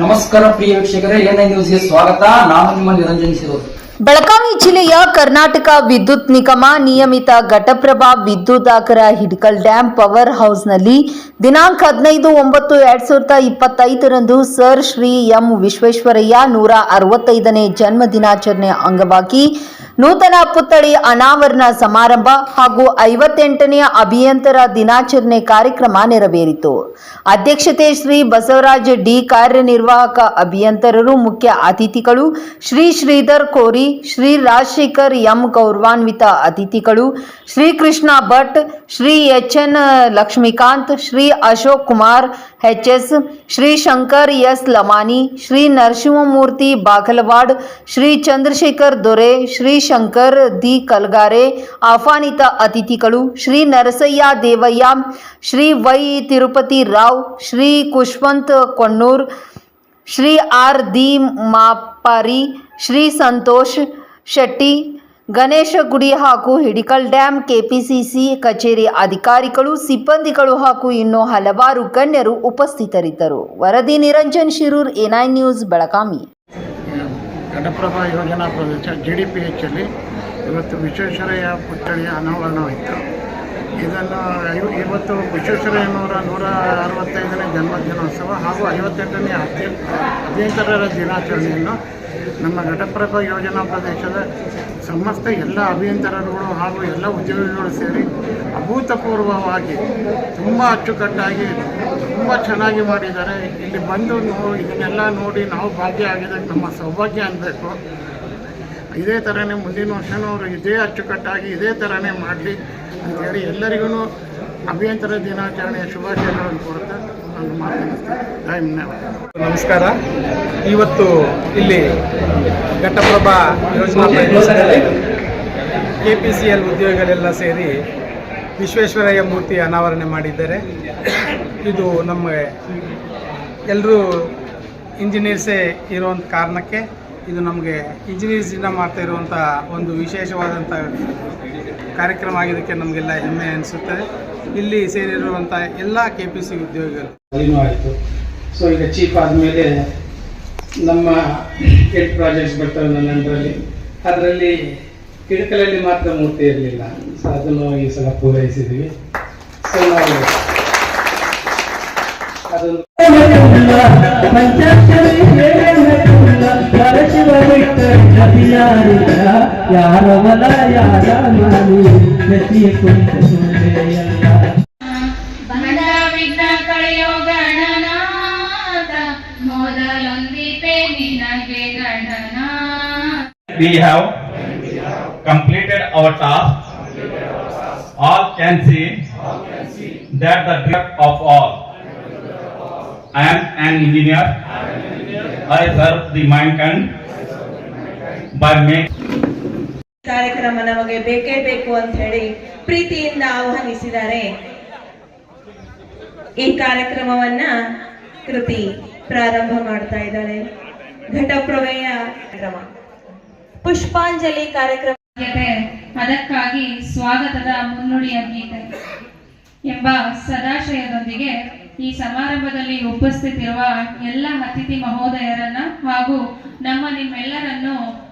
ನಮಸ್ಕಾರ ಪ್ರಿಯ ವೀಕ್ಷಕರೇ ಎನ್ಐ ನ್ಯೂಸ್ಗೆ ಸ್ವಾಗತ. ನಾನು ನಿಮ್ಮ ನಿರಂಜನ್ ಶಿರೋರ್ ಬೆಳಗಾವಿ ಜಿಲ್ಲೆಯ ಕರ್ನಾಟಕ ವಿದ್ಯುತ್ ನಿಗಮ ನಿಯಮಿತ ಘಟಪ್ರಭಾ ವಿದ್ಯುದಾಕರ ಹಿಡ್ಕಲ್ ಡ್ಯಾಂ ಪವರ್ ಹೌಸ್ನಲ್ಲಿ ದಿನಾಂಕ ಹದಿನೈದು ಒಂಬತ್ತು ಎರಡ್ ಸಾವಿರದ ಇಪ್ಪತ್ತೈದರಂದು ಸರ್ ಶ್ರೀ ಎಂ ವಿಶ್ವೇಶ್ವರಯ್ಯ ನೂರ ಅರವತ್ತೈದನೇ ಜನ್ಮ ದಿನಾಚರಣೆ ಅಂಗವಾಗಿ ನೂತನ ಪುತ್ಥಳಿ ಅನಾವರಣ ಸಮಾರಂಭ ಹಾಗೂ ಐವತ್ತೆಂಟನೇ ಅಭಿಯಂತರ ದಿನಾಚರಣೆ ಕಾರ್ಯಕ್ರಮ ನೆರವೇರಿತು. ಅಧ್ಯಕ್ಷತೆ ಶ್ರೀ ಬಸವರಾಜ ಡಿ ಕಾರ್ಯನಿರ್ವಾಹಕ ಅಭಿಯಂತರರು ಮುಖ್ಯ ಅತಿಥಿಗಳು ಶ್ರೀ ಶ್ರೀಧರ್ ಕೋರಿ ಶ್ರೀ ರಾಜಶೇಖರ್ ಎಂ ಗೌರವಾನ್ವಿತ ಅತಿಥಿಗಳು Shri Krishna Bhat Shri H N Lakshmikanth Shri Ashok Kumar H S Shri Shankar S Lamani Shri Narasimhamurthy Bagalwad Shri Chandrashekhar Dore Shri Shankar D Kalgare ಆಹ್ವಾನಿತ ಅತಿಥಿಗಳು Shri Narasayya Devayya Shri Y Tirupati Rao Shri Kushwant Konnur Shri R D Mapari Shri Santosh Shetty, Ganesha Gudi ಹಾಗೂ ಹಿಡಿಕಲ್ dam KPCC ಕಚೇರಿ ಅಧಿಕಾರಿಗಳು, ಸಿಬ್ಬಂದಿಗಳು ಹಾಗೂ ಇನ್ನೂ ಹಲವಾರು ಗಣ್ಯರು ಉಪಸ್ಥಿತರಿದ್ದರು. ವರದಿ ನಿರಂಜನ್ ಶಿರೂರ್ ಎನ್ಐ ನ್ಯೂಸ್, ಬೆಳಗಾವಿ. ಘಟಪ್ರಭಾ ಯೋಜನಾ ಪ್ರದೇಶ, ಜಿ ಡಿ ಪಿ ಎಚ್ಚಲ್ಲಿ ಇವತ್ತು ವಿಶ್ವೇಶ್ವರಯ್ಯ ಪುತ್ಥಳಿಯ ಅನಾವರಣವಾಯಿತು ಇದನ್ನು ಇವತ್ತು ವಿಶ್ವೇಶ್ವರಯ್ಯನವರ ನೂರ ಅರವತ್ತೈದನೇ ಜನ್ಮದಿನೋತ್ಸವ ಹಾಗೂ ಐವತ್ತೆಂಟನೇ ಅತ್ಯ ಅಭಿಯಂತರರ ದಿನಾಚರಣೆಯನ್ನು ನಮ್ಮ ಘಟಪ್ರಭ ಯೋಜನಾ ಪ್ರದೇಶದ ಸಮಸ್ತ ಎಲ್ಲ ಅಭಿಯಂತರರುಗಳು ಹಾಗೂ ಎಲ್ಲ ಉದ್ಯೋಗಿಗಳು ಸೇರಿ ಅಭೂತಪೂರ್ವವಾಗಿ ತುಂಬ ಅಚ್ಚುಕಟ್ಟಾಗಿ ತುಂಬ ಚೆನ್ನಾಗಿ ಮಾಡಿದ್ದಾರೆ. ಇಲ್ಲಿ ಬಂದು ನೋ ಇದನ್ನೆಲ್ಲ ನೋಡಿ ನಾವು ಭಾಗ್ಯ ಆಗಿದ್ದಕ್ಕೆ ನಮ್ಮ ಸೌಭಾಗ್ಯ ಅನ್ನಬೇಕು ಇದೇ ಥರನೇ ಮುಂದಿನ ವರ್ಷನೂ ಅವರು ಇದೇ ಅಚ್ಚುಕಟ್ಟಾಗಿ ಇದೇ ಥರನೇ ಮಾಡಲಿ ಅಂತೇಳಿ ಎಲ್ಲರಿಗೂ ಅಭಿಯಂತರ ದಿನಾಚರಣೆಯ ಶುಭಾಶಯಗಳನ್ನು ಕೋರುತ್ತಾ ನಮಸ್ಕಾರ. ಇವತ್ತು ಇಲ್ಲಿ ಘಟ್ಟಪ್ರಭಾ ಯೋಜನಾ ಕೆ ಪಿ ಸಿ ಎಲ್ ಉದ್ಯೋಗಿಗಳೆಲ್ಲ ಸೇರಿ ವಿಶ್ವೇಶ್ವರಯ್ಯ ಮೂರ್ತಿ ಅನಾವರಣೆ ಮಾಡಿದ್ದಾರೆ. ಇದು ನಮಗೆ ಎಲ್ಲರೂ ಇಂಜಿನಿಯರ್ಸೇ ಇರುವಂಥ ಕಾರಣಕ್ಕೆ ಇದು ನಮಗೆ ಇಂಜಿನಿಯರ್ಸಿಂದ ಮಾಡ್ತಾ ಇರುವಂಥ ಒಂದು ವಿಶೇಷವಾದಂಥ ಕಾರ್ಯಕ್ರಮ ಆಗಿದ್ದಕ್ಕೆ ನಮಗೆಲ್ಲ ಹೆಮ್ಮೆ ಅನಿಸುತ್ತದೆ ಇಲ್ಲಿ ಸೇರಿರುವಂಥ ಎಲ್ಲ ಕೆ ಪಿ ಸಿ ಉದ್ಯೋಗಿಗಳು. ಆಯಿತು. ಸೊ ಈಗ ಚೀಫ್ ಆದಮೇಲೆ ನಮ್ಮ ಏಟ್ ಪ್ರಾಜೆಕ್ಟ್ಸ್ ಬರ್ತವೆ ನನ್ನ ಅಂಡರಲ್ಲಿ ಅದರಲ್ಲಿ ಕಿಡಕಲಲ್ಲಿ ಮಾತ್ರ ಮೂರ್ತಿ ಇರಲಿಲ್ಲ. ಸೊ ಅದನ್ನು ಈ ಸಲ ಪೂರೈಸಿದ್ದೀವಿ ಸೊ ನಾವು ಅದೊಂದು ಯಾರವಲ ಯಾರ ಮಾನಿ ಗತಿಯ ಕುಂತ ಸುಳ್ಳೆಯಲ್ಲ ಬಂದ ವಿಘ್ನ ಕಳೆಯೋ ಗಣನಾಥ ಮೊದಲೊಂದಿಪೆ ನಿನಗೆ Gananatha we have completed our task. All can see that the director of all. I am an engineer. I serve the mankind by making ಕಾರ್ಯಕ್ರಮ ನಮಗೆ ಬೇಕೇ ಬೇಕು ಅಂತ ಹೇಳಿ ಪ್ರೀತಿಯಿಂದ ಆಹ್ವಾನಿಸಿದ್ದಾರೆ. ಈ ಕಾರ್ಯಕ್ರಮವನ್ನ ಕೃತಿ ಪ್ರಾರಂಭ ಮಾಡ್ತಾ ಇದ್ದಾರೆ ಘಟಪ್ರವೇಯ ಕಾರ್ಯಕ್ರಮ. ಪುಷ್ಪಾಂಜಲಿ ಕಾರ್ಯಕ್ರಮ. ಅದಕ್ಕಾಗಿ ಸ್ವಾಗತದ ಮುನ್ನುಡಿಯ ಗೀತೆ. ಎಂಬ ಸದಾಶಯದೊಂದಿಗೆ ಈ ಸಮಾರಂಭದಲ್ಲಿ ಉಪಸ್ಥಿತಿರುವ ಎಲ್ಲ ಅತಿಥಿ ಮಹೋದಯರನ್ನ ಹಾಗೂ ನಮ್ಮ ನಿಮ್ಮೆಲ್ಲರನ್ನು